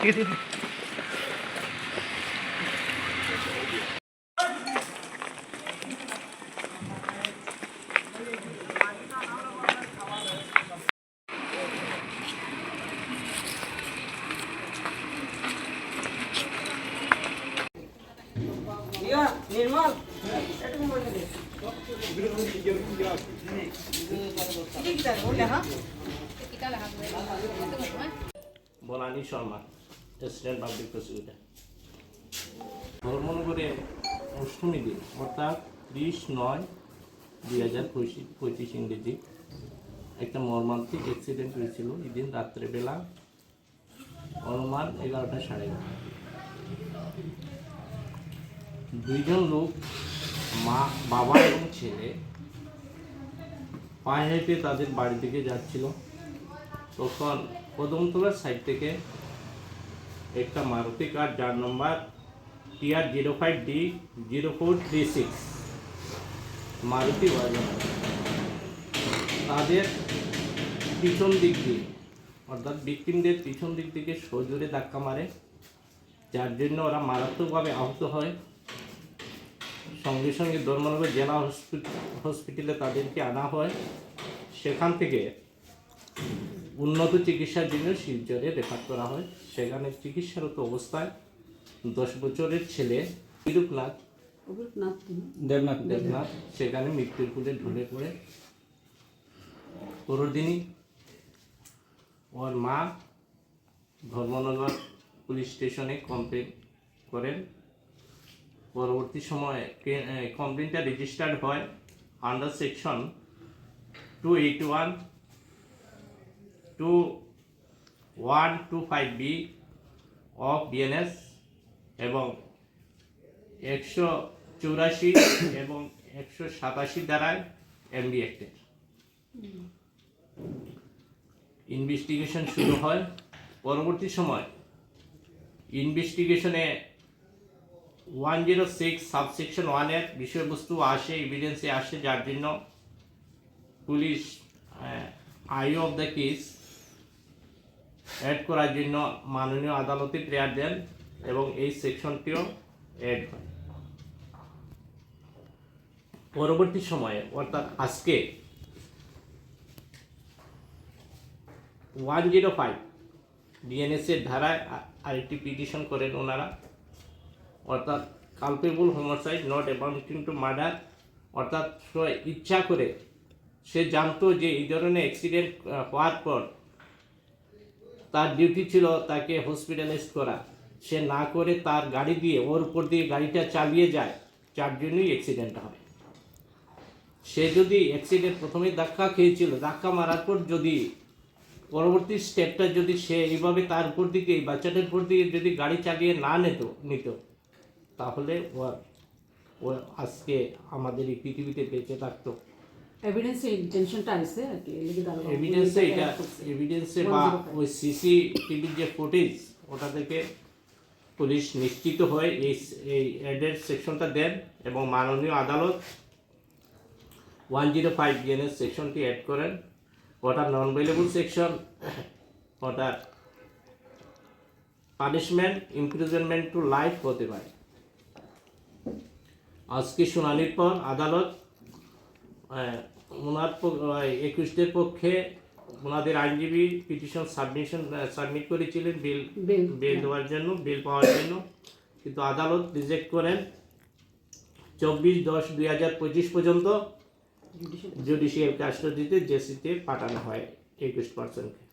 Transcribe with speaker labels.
Speaker 1: ঠিক আছে
Speaker 2: নির্মল। একটু দে ঠিক আছে বলে
Speaker 3: Banani Sharma. Assistant public prosecutor ধর্মনগরে Ashtami দিন, অর্থাৎ ত্রিশ নয় দুই হাজার পঁচিশ ইংরেজি। একটা মর্মান্তিক অ্যাক্সিডেন্ট হয়েছিল এদিন রাত্রেবেলা, অনুমান এগারোটা সাড়ে এগারোটা। দুইজন লোক, মা, বাবা এবং ছেলে পায়ে হেঁটে তাদের বাড়ি দিকে যাচ্ছিল। তখন কদমতলার সাইড থেকে একটা মারুতি কার, যার number TR zero five D zero four three six Maruti wagon তাদের পিছন দিক দিয়ে, অর্থাৎ ভিকটিমদের পিছন দিক থেকে সজোরে ধাক্কা মারে, যার জন্য ওরা মারাত্মকভাবে আহত হয়। সঙ্গে সঙ্গে ধর্মনগর জেলা হসপি- হসপিটালে তাদেরকে আনা হয়। সেখান থেকে উন্নত চিকিৎসার জন্য শিলচরে রেফার করা হয়। সেখানে চিকিৎসারত অবস্থায় দশ বছরের ছেলে বিরূপনাথ
Speaker 1: দেবনাথ
Speaker 3: দেবনাথ। সেখানে মৃত্যুর কোলে ঢলে পড়ে। পরের দিনই ওর মা ধর্মনগর পুলিশ স্টেশনে কমপ্লেন করেন। পরবর্তী সময়ে কমপ্লেনটা রেজিস্টার্ড হয় under section two eight one two one two five B of BNS এবং একশো চৌরাশি এবং একশো সাতাশি দ্বারায় অ্যাক্টের ইনভেস্টিগেশন শুরু হয়। পরবর্তী সময় ইনভেস্টিগেশনে ওয়ান জিরো সিক্স সাবসেকশন ওয়ানের বিষয়বস্তু আসে এভিডেন্সে আসে, যার জন্য police I of the case add করার জন্য মাননীয় আদালতে প্রেয়ার দেন এবং এই সেকশনটিও অ্যাড হয়। পরবর্তী সময়ে, অর্থাৎ আজকে ওয়ান জিরো ফাইভ ডিএনএসের ধারায় আরেকটি পিটিশন করেন ওনারা। অর্থাৎ culpable homicide not amounting to murder অর্থাৎ ইচ্ছা করে সে জানতো যে এই ধরনের অ্যাক্সিডেন্ট হওয়ার পর তার ডিউটি ছিল তাকে হসপিটালাইজ করা। সে না করে তার গাড়ি দিয়ে ওর উপর দিয়ে গাড়িটা চালিয়ে যায়, যার জন্যই অ্যাক্সিডেন্টটা হয়। সে যদি অ্যাক্সিডেন্ট প্রথমে ধাক্কা খেয়েছিল, ধাক্কা মারার পর যদি পরবর্তী স্টেপটা যদি সে এইভাবে তার উপর দিকে, এই বাচ্চাটার উপর দিকে যদি গাড়ি চালিয়ে না নিত নিত, তাহলে ও আজকে আমাদের এই পৃথিবীতে বেঁচে থাকতো।
Speaker 4: এভিডেন্সে ইন্টেনশনটা আছে আর কি
Speaker 3: এভিডেন্সে এটা এভিডেন্সে বা ওই সিসি টিভির যে ফুটেজ ওটা থেকে পুলিশ নিশ্চিত হয়ে এই এই অ্যাডের সেকশনটা দেন এবং মাননীয় আদালত ওয়ান জিরো ফাইভ বিএনএস সেকশনটি অ্যাড করেন। ওটা নন ভেলেবল সেকশন ওটা পানিশমেন্ট ইমপ্রিজনমেন্ট টু লাইফ হতে পারে। আজকে শুনানির পর আদালত ওনার একুশদের পক্ষে ওনাদের আইনজীবী পিটিশন সাবমিশন সাবমিট করেছিলেন
Speaker 4: বিল
Speaker 3: বিল দেওয়ার জন্য বিল পাওয়ার জন্য। কিন্তু আদালত রিজেক্ট করেন। চব্বিশ দশ দুই হাজার পঁচিশ পর্যন্ত জুডিশিয়াল কাস্টডিতে জেসিতে পাঠানো হয় একুশ পার্সেন্টকে।